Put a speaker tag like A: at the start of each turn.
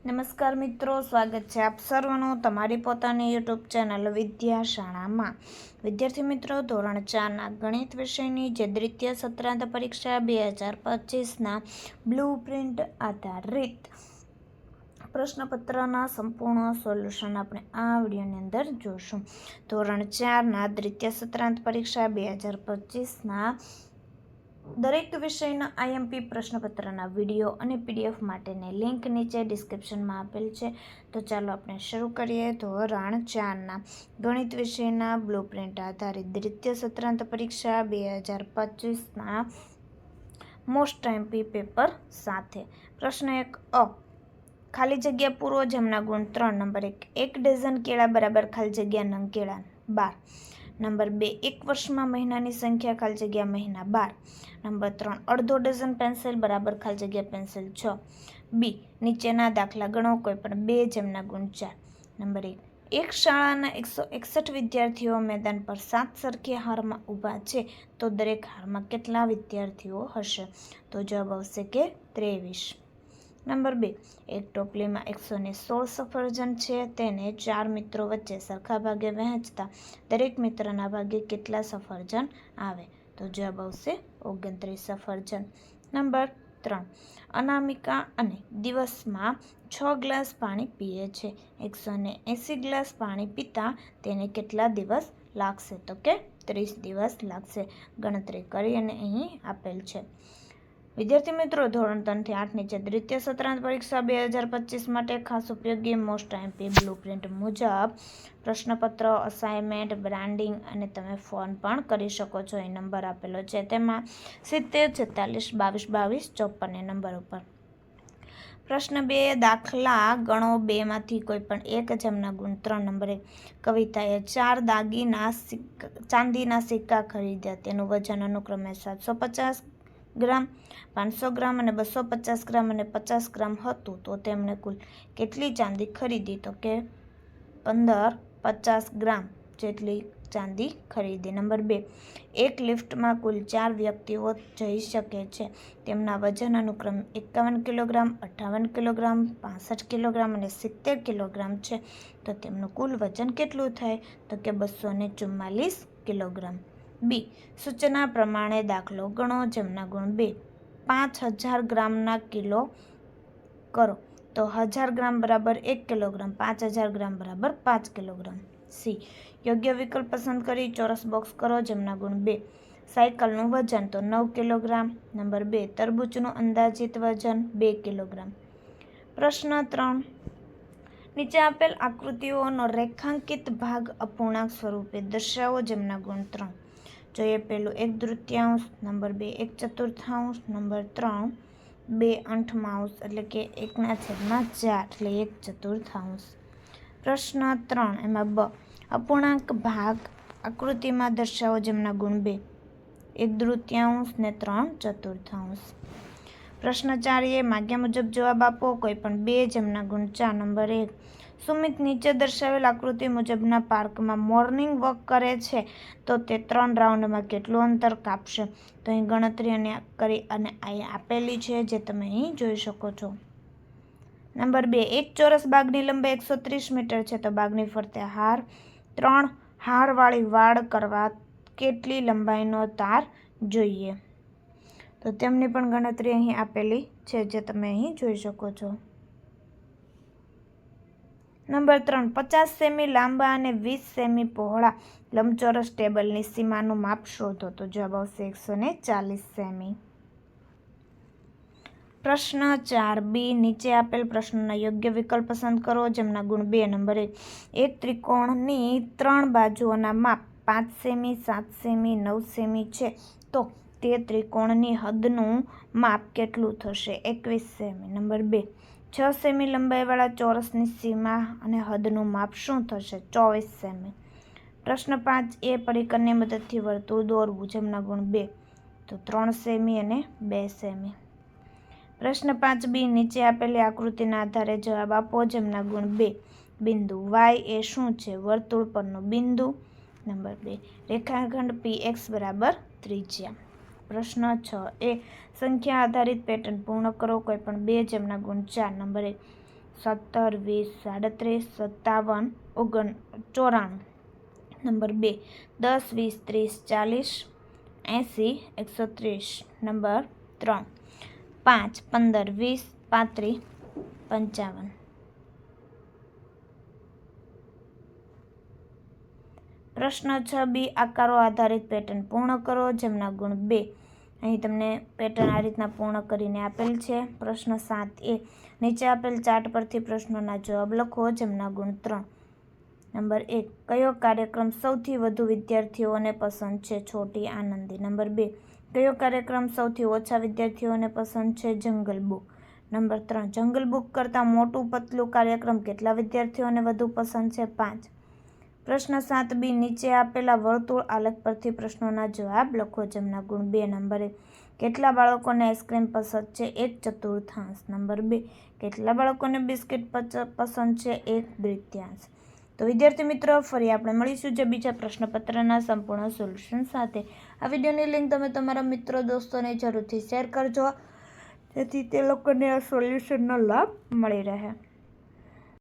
A: નમસ્કાર મિત્રો, સ્વાગત છે આપ સર્વનું તમારી પોતાની યુટ્યુબ ચેનલ વિદ્યાશાળામાં. વિદ્યાર્થી મિત્રો, ધોરણ ચારના ગણિત વિષયની જે દ્વિતીય સત્રાંત પરીક્ષા બે હજાર પચીસના બ્લુ પ્રિન્ટ આધારિત પ્રશ્નપત્રના સંપૂર્ણ સોલ્યુશન આપણે આ વિડીયોની અંદર જોશું. ધોરણ ચારના દ્વિતીય સત્રાંત પરીક્ષા બે હજાર પચીસના દરેક વિષયના આઈએમપી પ્રશ્નપત્રના વીડિયો અને પીડીએફ માટેની લિંક નીચે ડિસ્ક્રિપ્શનમાં આપેલ છે. તો ચાલો આપણે શરૂ કરીએ. ધોરણ ચારના, ગણિત વિષયના બ્લુ પ્રિન્ટ આધારિત દ્વિતીય સત્રાંત પરીક્ષા બે હજાર પચીસના મોસ્ટ આઈએમપી પેપર સાથે. પ્રશ્ન એક, અ, ખાલી જગ્યા પૂરો જેમના ગુણ ત્રણ, નંબર એક એક ડઝન કેળા બરાબર ખાલી જગ્યા નંગ કેળા બાર. નંબર બે, એક વર્ષમાં મહિનાની સંખ્યા ખાલી જગ્યા મહિના બાર. નંબર ત્રણ, અડધો ડઝન પેન્સિલ બરાબર ખાલી જગ્યા પેન્સિલ છ. બી, નીચેના દાખલા ગણો કોઈ પણ બે જેમના ગુણ ચાર. નંબર એક એક શાળાના એકસો એકસઠ વિદ્યાર્થીઓ મેદાન પર સાત સરખી હારમાં ઊભા છે તો દરેક હારમાં કેટલા વિદ્યાર્થીઓ હશે? તો જવાબ આવશે કે ત્રેવીસ. નંબર બે, એક ટોપલીમાં એકસો ને સોળ સફરજન છે, તેને ચાર મિત્રો વચ્ચે સરખા ભાગે વહેંચતા દરેક મિત્રના ભાગે કેટલા સફરજન આવે? તો જવાબ આવશે ઓગણત્રીસ સફરજન. નંબર ત્રણ, અનામિકા અને દિવસમાં છ ગ્લાસ પાણી પીએ છે. એકસો ને એંસી ગ્લાસ પાણી પીતા તેને કેટલા દિવસ લાગશે? તો કે ત્રીસ દિવસ લાગશે. ગણતરી કરી અને અહીં આપેલ છે. વિદ્યાર્થી મિત્રો, ધોરણ ત્રણથી આઠની જે દ્વિતીય સત્રાંત પરીક્ષા બે હજાર પચીસ માટે ખાસ ઉપયોગી મોસ્ટ એમપી બ્લુ પ્રિન્ટ મુજબ પ્રશ્નપત્ર અસાઇનમેન્ટ બ્રાન્ડિંગ અને તમે ફોન પણ કરી શકો છો. એ નંબર આપેલો છે. તેમાં સિત્તેર, છેતાલીસ, બાવીસ બાવીસ, ચોપન એ નંબર ઉપર. પ્રશ્ન બે, દાખલા ગણો બેમાંથી કોઈ પણ એક જેમના ગુણ ત્રણ નંબરે. કવિતાએ ચાર દાગીના સિક્કા, ચાંદીના સિક્કા ખરીદ્યા. તેનું વજન અનુક્રમે સાતસો પચાસ ગ્રામ, પાંચસો ગ્રામ અને બસો પચાસ ગ્રામ અને પચાસ ગ્રામ હતું, તો તેમણે કુલ કેટલી ચાંદી ખરીદી? તો કે પંદર પચાસ ગ્રામ જેટલી ચાંદી ખરીદી. નંબર બે, એક લિફ્ટમાં કુલ ચાર વ્યક્તિઓ જઈ શકે છે. તેમના વજન અનુક્રમ એકાવન કિલોગ્રામ અઠ્ઠાવન કિલોગ્રામ, પાસઠ કિલોગ્રામ અને સિત્તેર કિલોગ્રામ છે. તો તેમનું કુલ વજન કેટલું થાય? તો કે બસો ને ચુમ્માલીસ કિલોગ્રામ. બી. સૂચના પ્રમાણે દાખલો ગણો જેમના ગુણ બે. પાંચ હજાર ગ્રામના કિલો કરો. તો હજાર ગ્રામ બરાબર એક કિલોગ્રામ, પાંચ હજાર ગ્રામ બરાબર પાંચ કિલોગ્રામ. સી. યોગ્ય વિકલ્પ પસંદ કરી ચોરસ બોક્સ કરો જેમના ગુણ બે. સાયકલનું વજન તો નવ કિલોગ્રામ. નંબર બે, તરબૂચનું અંદાજિત વજન બે કિલોગ્રામ. પ્રશ્ન ત્રણ. નીચે આપેલ આકૃતિઓનો રેખાંકિત ભાગ અપૂર્ણાંક સ્વરૂપે દર્શાવો જેમના ગુણ ત્રણ. જોઈએ પેલું એક તૃતીયાંશ, નંબર બે એક ચતુર્થાંશ, નંબર ત્રણ બે અંઠમાંશ એટલે કે એકના છેદમાં ચાર, એટલે એક ચતુર્થાંશ. પ્રશ્ન ત્રણ, એમાં બ, અપૂર્ણાંક ભાગ આકૃતિમાં દર્શાવો જેમના ગુણ બે, એક તૃતીયાંશ ને ત્રણ ચતુર્થાંશ. પ્રશ્ન ચાર એ, માગ્યા મુજબ જવાબ આપો, કોઈ પણ બે જેમના ગુણ ચાર, નંબર એક. સુમિત નીચે દર્શાવેલ આકૃતિ મુજબના પાર્કમાં મોર્નિંગ વોક કરે છે, તો તે ત્રણ રાઉન્ડમાં કેટલું અંતર કાપશે? તો અહીં ગણતરી અને કરી અને અહીં આપેલી છે, જે તમે અહીં જોઈ શકો છો. નંબર બે, એક ચોરસ બાગની લંબાઈ એકસો ત્રીસ મીટર છે, તો બાગની ફરતે હાર ત્રણ, હારવાળી વાડ કરવા કેટલી લંબાઈનો તાર જોઈએ? તો તેમની પણ ગણતરી અહીં આપેલી છે, જે તમે અહીં જોઈ શકો છો. નંબર ત્રણ, પચાસ સેમી લાંબા અને વીસ સેમી પહોળા. લંબચોરસ ટેબલની સીમાનું માપ શોધો તો જવાબ આવશે એકસો ને ચાલીસ સેમી. પ્રશ્ન ચાર, બી, નીચે આપેલ પ્રશ્નના યોગ્ય વિકલ્પ પસંદ કરો, જેમના ગુણ બે, નંબર એક. એક ત્રિકોણની ત્રણ બાજુઓના માપ પાંચ સેમી, સાત સેમી, નવ સેમી છે. તો તે ત્રિકોણની હદનું માપ કેટલું થશે? એકવીસ સેમી. નંબર બે છ સેમી લંબાઈવાળા ચોરસની સીમા અને હદનું માપ શું થશે? ચોવીસ સેમી. પ્રશ્ન પાંચ, એ પરિકરની મદદથી વર્તુળ દોરવું જેમના ગુણ બે. તો ત્રણ સેમી અને બે સેમી. પ્રશ્ન પાંચ, બી, નીચે આપેલી આકૃતિના આધારે જવાબ આપો જેમના ગુણ બે. બિંદુ વાય એ શું છે? વર્તુળ પરનું બિંદુ નંબર બે. રેખાખંડ પી એક્સ બરાબર ત્રિજ્યા. પ્રશ્ન છ. એ સંખ્યા આધારિત પેટર્ન પૂર્ણ કરો, કોઈ પણ બે જેમના ગુણ ચાર. નંબર સત્તર, વીસ, સાડત્રીસ, સત્તાવન, ઓગણ, ચોરાણું. નંબર બે દસ, વીસ, ત્રીસ, ચાલીસ, એંસી, એકસો ત્રીસ. નંબર ત્રણ પાંચ, પંદર, વીસ, પાંત્રીસ, પંચાવન. પ્રશ્ન છ બી, આકારો આધારિત પેટર્ન પૂર્ણ કરો, જેમના ગુણ બે. અહીં તમને પેટર્ન આ રીતના પૂર્ણ કરીને આપેલ છે. પ્રશ્ન સાત એ, નીચે આપેલ ચાર્ટ પરથી પ્રશ્નોના જવાબ લખો, જેમના ગુણ ત્રણ. નંબર એક, કયો કાર્યક્રમ સૌથી વધુ વિદ્યાર્થીઓને પસંદ છે? છોટી આનંદી. નંબર બે, કયો કાર્યક્રમ સૌથી ઓછા વિદ્યાર્થીઓને પસંદ છે? જંગલ બુક. નંબર ત્રણ, જંગલ બુક કરતાં મોટું, પતલું કાર્યક્રમ કેટલા વિદ્યાર્થીઓને વધુ પસંદ છે? પાંચ. પ્રશ્ન સાત બી, નીચે આપેલા વર્તુળ આલેખ પરથી પ્રશ્નોના જવાબ લખો. જેમના ગુણ બે, નંબરે કેટલા બાળકોને આઈસ્ક્રીમ પસંદ છે? એક ચતુર્થાંશ. નંબર બે. કેટલા બાળકોને બિસ્કિટ પસંદ છે? એક દ્વિતીયાંશ. તો વિદ્યાર્થી મિત્રો, ફરી આપણે મળીશું જે બીજા પ્રશ્નપત્રના સંપૂર્ણ સોલ્યુશન સાથે. આ વિડીયોની લિંક તમે તમારા મિત્રો, દોસ્તોને જરૂરથી શેર કરજો. જેથી તે લોકોને આ સોલ્યુશનનો લાભ મળી રહે.